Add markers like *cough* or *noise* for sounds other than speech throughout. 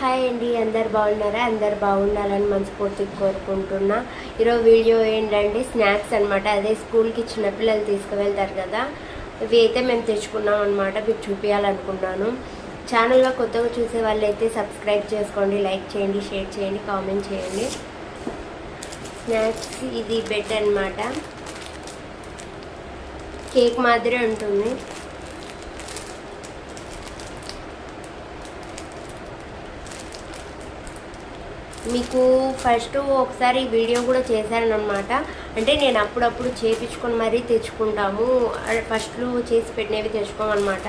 Hi అండి అందరు బాగున్నారా? అందరు బాగుండాలని మనస్ఫూర్తిగా కోరుకుంటున్నా. ఈరోజు వీడియో ఏంటంటే స్నాక్స్ అనమాట అదే స్కూల్కి చిన్నపిల్లలు తీసుకువెళ్తారు కదా ఇవి అయితే మేము తెచ్చుకున్నాం అనమాట మీకు చూపించాలనుకున్నాను ఛానల్లో కొత్తగా చూసే వాళ్ళు అయితే సబ్స్క్రైబ్ చేసుకోండి లైక్ చేయండి షేర్ చేయండి కామెంట్ చేయండి. స్నాక్స్ ఇది బెడ్ అనమాట కేక్ మాదిరే ఉంటుంది. మీకు ఫస్ట్ ఒకసారి వీడియో కూడా చేశానమాట అంటే నేను అప్పుడప్పుడు చేపించుకొని మరీ తెచ్చుకుంటాము. ఫస్ట్లో చేసి పెట్టినవి తెచ్చుకోమన్నమాట.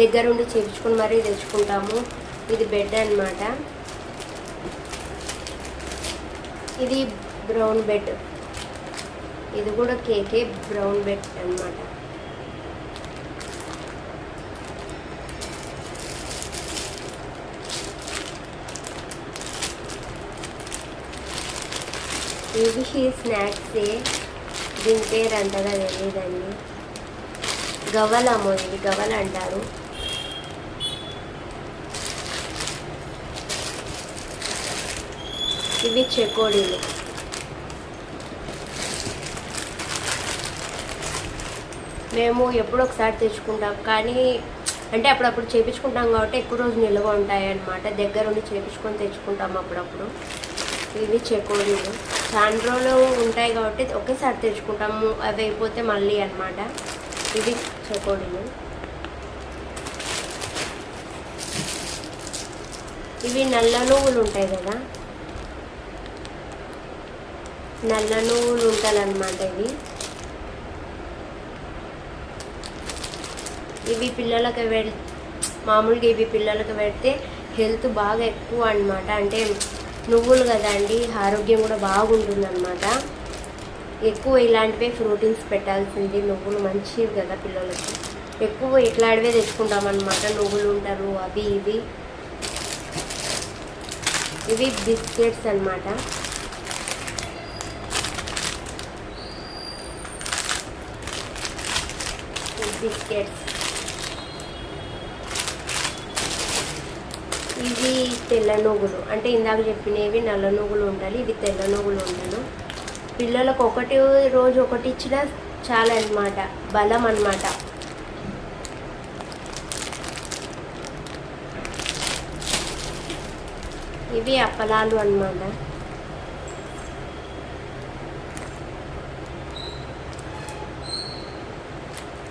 దగ్గరుండి చేపించుకొని మరీ తెచ్చుకుంటాము. ఇది బెడ్ అన్నమాట. ఇది బ్రౌన్ బెడ్ ఇది కూడా కేకే బ్రౌన్ బెడ్ అన్నమాట. ఇవి స్నాక్సే. దీని పేరు అంతగా తెలియదండి గవ్వలమ్మో ఇది గవ్వలు అంటారు ఇవి చెకోడీలు. మేము ఎప్పుడో ఒకసారి తెచ్చుకుంటాం కానీ అంటే అప్పుడప్పుడు చేపించుకుంటాం కాబట్టి ఎక్కువ రోజు నిల్వ ఉంటాయి అన్నమాట దగ్గరుండి చేపించుకొని తెచ్చుకుంటాం అప్పుడప్పుడు. ఇవి చెకోడీలు చాలా ఉంటాయి కాబట్టి ఒకేసారి తెచ్చుకుంటాము అవి అయిపోతే మళ్ళీ అనమాట ఇవి చెకోడీలు ఇవి నల్ల నువ్వులు ఉంటాయి కదా? నల్ల నువ్వులు ఉంటాయన్నమాట ఇవి. ఇవి పిల్లలకి పెడి మామూలుగా ఇవి పిల్లలకి పెడితే హెల్త్ బాగా ఎక్కువ అన్నమాట. అంటే నువ్వులు కదా అండి? ఆరోగ్యం కూడా బాగుంటుంది అనమాట ఎక్కువ ఇలాంటివే ప్రోటీన్స్ పెట్టాల్సింది నువ్వులు మంచివి కదా పిల్లలకి. ఎక్కువ ఇట్లాంటివే తెచ్చుకుంటామన్నమాట. నువ్వులు ఉంటారు అవి ఇవి. ఇవి బిస్కెట్స్ అన్నమాట. బిస్కెట్స్. ఇవి తెల్ల నువ్వులు అంటే ఇందాక చెప్పినవి నల్ల నువ్వులు ఉండాలి ఇవి తెల్ల నువ్వులు ఉండాలి. పిల్లలకు ఒకటి రోజు ఒకటి ఇచ్చినా చాలా అన్నమాట బలం అన్నమాట. ఇవి అప్పలాలు అన్నమాట.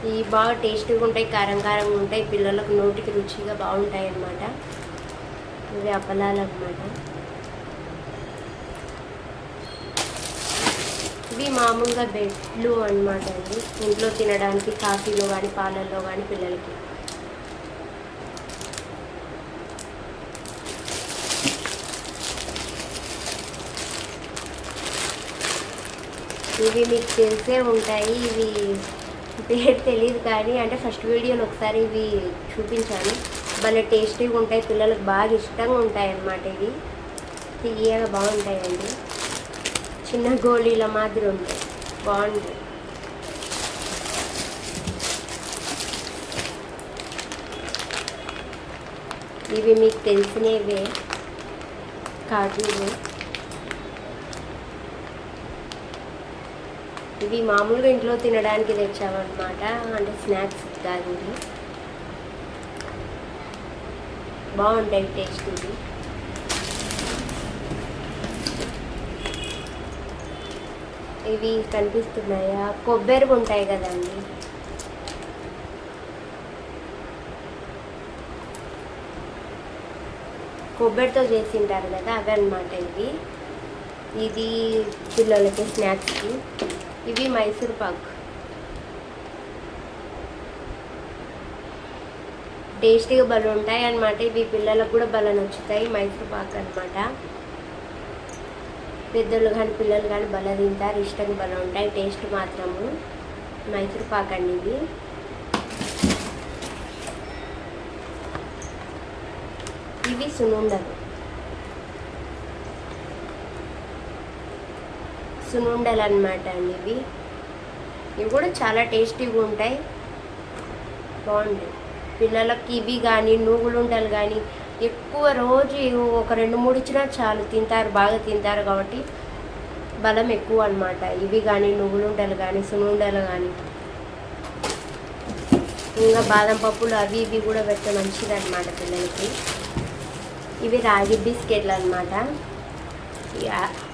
ఇవి బాగా టేస్టీగా ఉంటాయి కారం కారంగా ఉంటాయి పిల్లలకు నోటికి రుచిగా బాగుంటాయి అన్నమాట ఇవి అప్పలాలు అన్నమాట ఇవి మామూలుగా బెడ్లు అన్నమాట అండి. ఇంట్లో తినడానికి కాఫీలో కానీ పాలల్లో కానీ పిల్లలకి. ఇవి మీకు తెలిసే ఉంటాయి. ఇవి *laughs* పేరు తెలియదు కానీ అంటే ఫస్ట్ వీడియోలో ఒకసారి ఇవి చూపించాను. భలే టేస్టీగా ఉంటాయి పిల్లలకు బాగా ఇష్టంగా ఉంటాయి అన్నమాట ఇవి. తీయగా బాగుంటాయండి. చిన్న గోళీల మాదిరి ఉంటాయి. బాగుంటాయి. ఇవి మీకు తెలిసినవే. కాజులు ఇవి మామూలుగా ఇంట్లో తినడానికి తెచ్చామన్నమాట. అంటే స్నాక్స్ కాదు ఇవి బాగుంటాయి టేస్ట్ ఇది ఇవి కనిపిస్తున్నాయా? కొబ్బరి ఉంటాయి కదండి. కొబ్బరితో చేసింటారు కదా అవి అనమాట ఇవి. ఇది పిల్లలకి స్నాక్స్కి. ఇవి మైసూర్ పాక్. టేస్టీగా భలే ఉంటాయి అనమాట ఇవి పిల్లలకు కూడా భలే నచ్చుతాయి మైసూర్ పాక్ అనమాట పెద్దలు కానీ పిల్లలు కానీ భలే తింటారు ఇష్టంగా భలే ఉంటాయి టేస్ట్ మాత్రము. మైసూర్ పాక్ అండి ఇది. ఇవి సునుండలు సునుండలు అనమాట అండి ఇవి. ఇవి కూడా చాలా టేస్టీగా ఉంటాయి. బాగుంటాయి. పిల్లలకి ఇవి కానీ నూగులుండలు కానీ ఎక్కువ రోజు ఒక రెండు మూడు ఇచ్చినా చాలు తింటారు బాగా తింటారు కాబట్టి బలం ఎక్కువ అనమాట ఇవి కానీ నువ్వులుండలు కానీ సునుండలు కానీ ఇంకా బాదం పప్పులు అవి ఇవి కూడా పెడితే మంచిది అనమాట పిల్లలకి. ఇవి రాగి బిస్కెట్లు అనమాట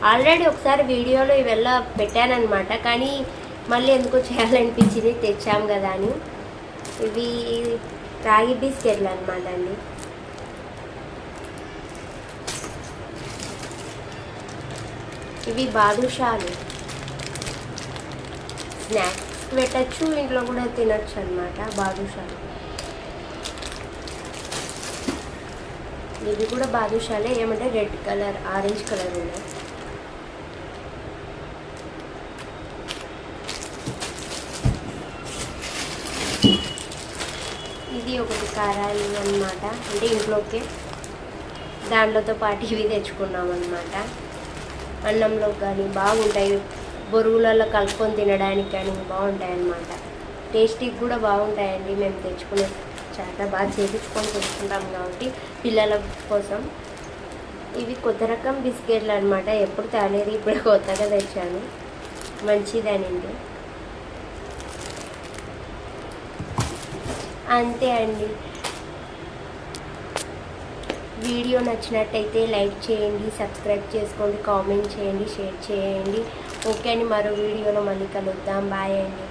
ఆల్రెడీ ఒకసారి వీడియోలో ఇవెల్లా పెట్టానమాట కానీ మళ్ళీ ఎందుకో చేయాలనిపించింది తెచ్చాం కదా అని. ఇవి రాగి బిస్కెట్లు అనమాట అండి. ఇవి బాదుషాలు. స్నాక్స్ పెట్టచ్చు ఇంట్లో కూడా తినచ్చు అనమాట బాదుషాలు. ఇవి కూడా బాదుషాలే ఏమంటే రెడ్ కలర్ ఆరెంజ్ కలర్ ఉన్నాయి. ఇది ఒకటి కారాలు అనమాట అంటే ఇంట్లోకి దాంట్లోతో పాటు ఇవి తెచ్చుకున్నాం అనమాట అన్నంలో కానీ బాగుంటాయి. బొరుగులలో కలుపుకొని తినడానికి కానీ బాగుంటాయి అన్నమాట టేస్టీకి కూడా బాగుంటాయండి. మేము తెచ్చుకునే చాట బాగా చేపించుకొని తెచ్చుకుంటాం కాబట్టి పిల్లల కోసం. ఇవి కొత్త రకం బిస్కెట్లు అనమాట ఎప్పుడు తేలేదు ఇప్పుడు కొత్తగా తెచ్చాను. మంచిదేనండి అంతే అండి. వీడియో నచ్చినట్టయితే లైక్ చేయండి సబ్స్క్రైబ్ చేసుకోండి కామెంట్ చేయండి షేర్ చేయండి. ఓకే అండి మరో వీడియోలో మళ్ళీ కలుద్దాం. బాయ్ అండి.